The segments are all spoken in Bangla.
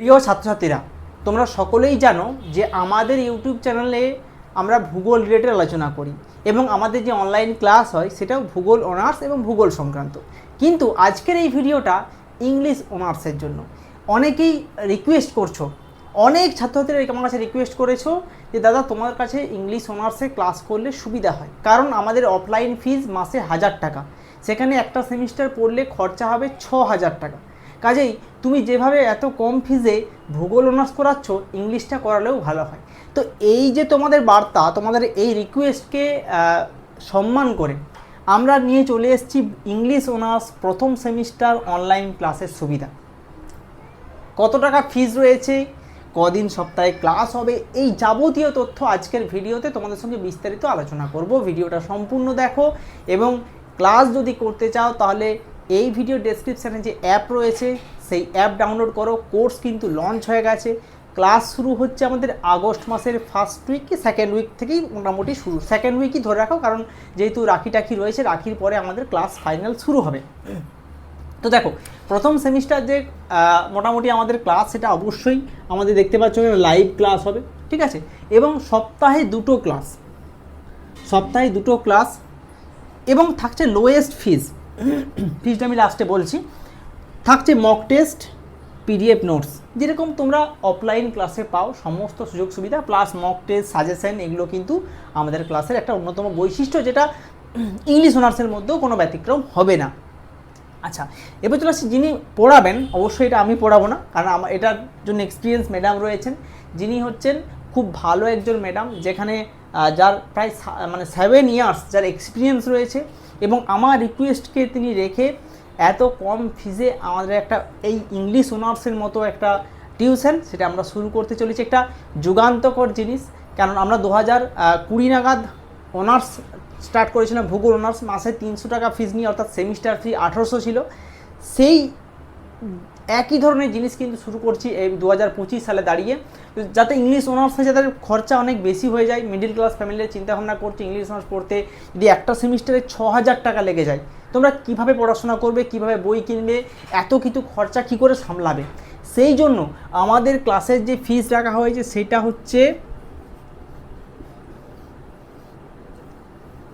প্রিয় ছাত্রছাত্রীরা, তোমরা সকলেই জানো যে আমাদের ইউটিউব চ্যানেলে আমরা ভূগোল রিলেটেড আলোচনা করি এবং আমাদের যে অনলাইন ক্লাস হয় সেটাও ভূগোল অনার্স এবং ভূগোল সংক্রান্ত। কিন্তু আজকের এই ভিডিওটা ইংলিশ অনার্সের জন্য। অনেকেই রিকোয়েস্ট করছ, অনেক ছাত্রছাত্রীরা আমার কাছে রিকোয়েস্ট করেছ যে, দাদা, তোমার কাছে ইংলিশ অনার্সে ক্লাস করলে সুবিধা হয়। কারণ আমাদের অফলাইন ফিজ মাসে হাজার টাকা। সেখানে একটা সেমিস্টার পড়লে খরচা হবে ছ হাজার টাকা। কাজেই তুমি যেভাবে এত কম ফিজে ভূগোল অনার্স করাচ্ছ ইংলিশটা করালেও ভালো হয়। তো এই যে তোমাদের বার্তা, তোমাদের এই রিকোয়েস্টকে সম্মান করে, আমরা নিয়ে চলে এসেছি ইংলিশ অনার্স প্রথম সেমিস্টার অনলাইন ক্লাসের সুবিধা। কত টাকা ফিজ রয়েছে? কদিন সপ্তাহে ক্লাস হবে? এই যাবতীয় তথ্য আজকের ভিডিওতে তোমাদের সঙ্গে বিস্তারিত আলোচনা করব। ভিডিওটা সম্পূর্ণ দেখো এবং ক্লাস যদি করতে চাও তাহলে এই ভিডিও ডেসক্রিপশানে যে অ্যাপ রয়েছে, সেই অ্যাপ ডাউনলোড করো। কোর্স কিন্তু লঞ্চ হয়ে গেছে। ক্লাস শুরু হচ্ছে আমাদের আগস্ট মাসের ফার্স্ট উইক কি সেকেন্ড উইক থেকেই মোটামুটি শুরু। সেকেন্ড উইকই ধরে রাখো, কারণ যেহেতু রাখি টাখি রয়েছে, রাখির পরে আমাদের ক্লাস ফাইনাল শুরু হবে। তো দেখো, প্রথম সেমিস্টার যে মোটামুটি আমাদের ক্লাস সেটা অবশ্যই আমাদের দেখতে পাচ্ছ লাইভ ক্লাস হবে, ঠিক আছে? এবং সপ্তাহে দুটো ক্লাস সপ্তাহে দুটো ক্লাস এবং থাকছে লোয়েস্ট ফিজ ফিজটা আমি লাস্টে বলছি। থাকছে মক টেস্ট পিডিএফ নোটস যেরকম তোমরা অফলাইন ক্লাসে পাও, সমস্ত সুযোগ সুবিধা প্লাস মক টেস্ট সাজেশন এগুলো কিন্তু আমাদের ক্লাসের একটা অন্যতম বৈশিষ্ট্য, যেটা ইংলিশ অনার্সের মধ্যেও কোনো ব্যতিক্রম হবে না। আচ্ছা এবার চলে আসছি যিনি পড়াবেন, অবশ্যই এটা আমি পড়াবো না, কারণ আমার এটার জন্য এক্সপিরিয়েন্স ম্যাডাম রয়েছেন। যিনি হচ্ছেন খুব ভালো একজন ম্যাডাম যেখানে যার প্রায় মানে সেভেন ইয়ার্স যার এক্সপিরিয়েন্স রয়েছে এবং আমার রিকোয়েস্টকে তিনি রেখে এত কম ফিজে আমাদের একটা এই ইংলিশ অনার্সের মতো একটা টিউশন সেটা আমরা শুরু করতে চলেছি একটা যুগান্তকর জিনিস। কারণ আমরা দু হাজার কুড়ি নাগাদ অনার্স স্টার্ট করেছিলাম, ভূগোল অনার্স মাসে তিনশো টাকা ফিজ নিয়ে, অর্থাৎ সেমিস্টার ফি আঠারোশো ছিল। সেই একই ধরনের জিনিস কিন্তু শুরু করছি এই দু হাজার পঁচিশ সালে দাঁড়িয়ে। যাতে ইংলিশ অনার্সে যাদের খরচা অনেক বেশি হয়ে যায় মিডিল ক্লাস ফ্যামিলির চিন্তাভাবনা করছে ইংলিশ অনার্স পড়তে, যদি একটা সেমিস্টারে ছ হাজার টাকা লেগে যায়, তোমরা কীভাবে পড়াশোনা করবে, কীভাবে বই কিনবে, এত কিছু খরচা কি করে সামলাবে? সেই জন্য আমাদের ক্লাসের যে ফিস রাখা হয়েছে, সেটা হচ্ছে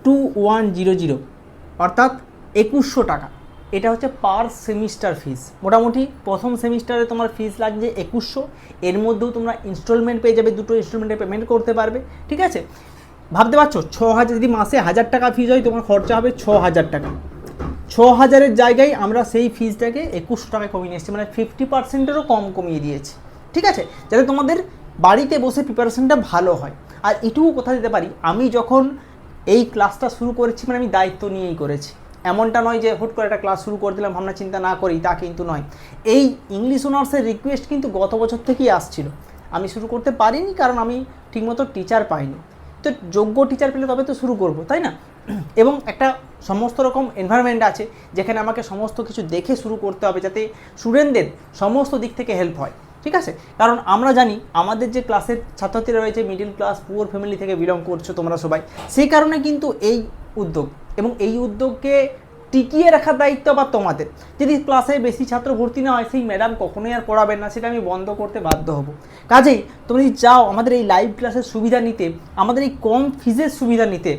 টু ওয়ান জিরো জিরো অর্থাৎ একুশশো টাকা। এটা হচ্ছে পার সেমিস্টার ফিস মোটামুটি প্রথম সেমিস্টারে তোমার ফিস লাগছে একুশশো। এর মধ্যেও তোমরা ইনস্টলমেন্ট পেয়ে যাবে, দুটো ইনস্টলমেন্টে পেমেন্ট করতে পারবে, ঠিক আছে? ভাবতে পারছ? ছ হাজার যদি মাসে হাজার টাকা ফিস হয়, তোমার খরচা হবে ছ হাজার টাকা। ছ হাজারের জায়গায় আমরা সেই ফিজটাকে একুশশো টাকায় কমিয়ে নিয়ে এসেছি মানে ফিফটি পার্সেন্টেরও কম কমিয়ে দিয়েছি, ঠিক আছে? যাতে তোমাদের বাড়িতে বসে প্রিপারেশনটা ভালো হয়। আর এটুকু কথা দিতে পারি, আমি যখন এই ক্লাসটা শুরু করেছি মানে আমি দায়িত্ব নিয়েই করেছি। এমনটা নয় যে হুট করে একটা ক্লাস শুরু করে দিলাম, ভাবনা চিন্তা না করি তা কিন্তু নয়। এই ইংলিশ অনার্সের রিকোয়েস্ট কিন্তু গত বছর থেকেই আসছিল। আমি শুরু করতে পারিনি কারণ আমি ঠিকমতো টিচার পাইনি। তো যোগ্য টিচার পেলে তবে তো শুরু করব, তাই না? এবং একটা সমস্ত রকম এনভায়রনমেন্ট আছে যেখানে আমাকে সমস্ত কিছু দেখে শুরু করতে হবে যাতে স্টুডেন্টদের সমস্ত দিক থেকে হেল্প হয়, ঠিক আছে? কারণ আমরা জানি আমাদের যে ক্লাসের ছাত্রছাত্রীরা রয়েছে মিডিল ক্লাস পুয়ার ফ্যামিলি থেকে বিলং করছ তোমরা সবাই, সেই কারণে কিন্তু এই উদ্যোগ। এবং এই উদ্যোগকে টিকিয়ে রাখার দায়িত্ব আবার তোমাদের। যদি ক্লাসে বেশি ছাত্র ভর্তি না হয়, সেই ম্যাডাম কখনোই আর পড়াবেন না, সেটা আমি বন্ধ করতে বাধ্য হব। কাজেই তোমরা যদি চাও আমাদের এই লাইভ ক্লাসের সুবিধা নিতে, আমাদের এই কম ফিজের সুবিধা নিতে,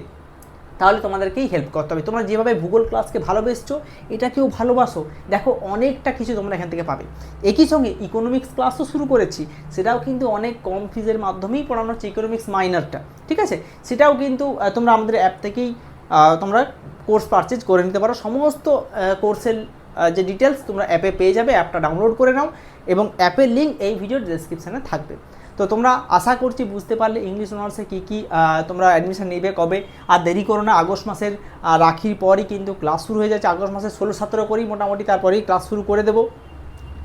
তাহলে তোমাদেরকেই হেল্প করতে হবে। তোমরা যেভাবে ভূগোল ক্লাসকে ভালোবেসছো, এটাকেও ভালোবাসো। দেখো, অনেকটা কিছু তোমরা এখান থেকে পাবে। একই সঙ্গে ইকোনমিক্স ক্লাসও শুরু করেছি, সেটাও কিন্তু অনেক কম ফিজের মাধ্যমেই পড়ানো হচ্ছে ইকোনমিক্স মাইনারটা ঠিক আছে? সেটাও কিন্তু তোমরা আমাদের অ্যাপ থেকেই তোমরা কোর্স পারচেজ করে নিতে পারো। সমস্ত কোর্সের যে ডিটেলস তোমরা অ্যাপে পেয়ে যাবে অ্যাপটা ডাউনলোড করে নাও এবং অ্যাপের লিঙ্ক এই ভিডিওর ডেসক্রিপশানে থাকবে। তো তোমরা আশা করছি বুঝতে পারলে ইংলিশ অনার্সে কী কী তোমরা অ্যাডমিশন নেবে কবে। আর দেরি করো না, আগস্ট মাসের রাখির পরই কিন্তু ক্লাস শুরু হয়ে যাচ্ছে। আগস্ট মাসের ষোলো সতেরো করেই মোটামুটি তারপরেই ক্লাস শুরু করে দেবো।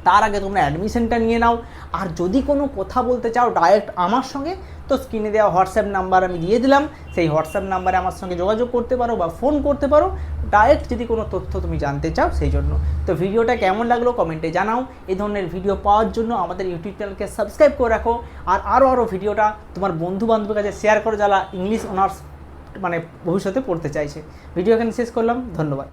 তার আগে তোমরা অ্যাডমিশনটা নিয়ে নাও। আর যদি কোনো কথা বলতে চাও ডাইরেক্ট আমার সঙ্গে, তো স্ক্রিনে দেওয়া হোয়াটসঅ্যাপ নাম্বার আমি দিয়ে দিলাম। সেই হোয়াটসঅ্যাপ নাম্বারে আমার সঙ্গে যোগাযোগ করতে পারো বা ফোন করতে পারো। ডাইরেক্ট যদি কোনো তথ্য তুমি জানতে চাও, সেই জন্য। তো ভিডিওটা কেমন লাগল কমেন্টে জানাও। এই ধরনের ভিডিও পাওয়ার জন্য আমাদের ইউটিউব চ্যানেলকে সাবস্ক্রাইব করে রাখো। আর আরও আরও ভিডিওটা তোমার বন্ধু বান্ধবের কাছে শেয়ার করো যারা ইংলিশ অনার্স মানে ভবিষ্যতে পড়তে চাইছে। ভিডিও এখানে শেষ করলাম। ধন্যবাদ।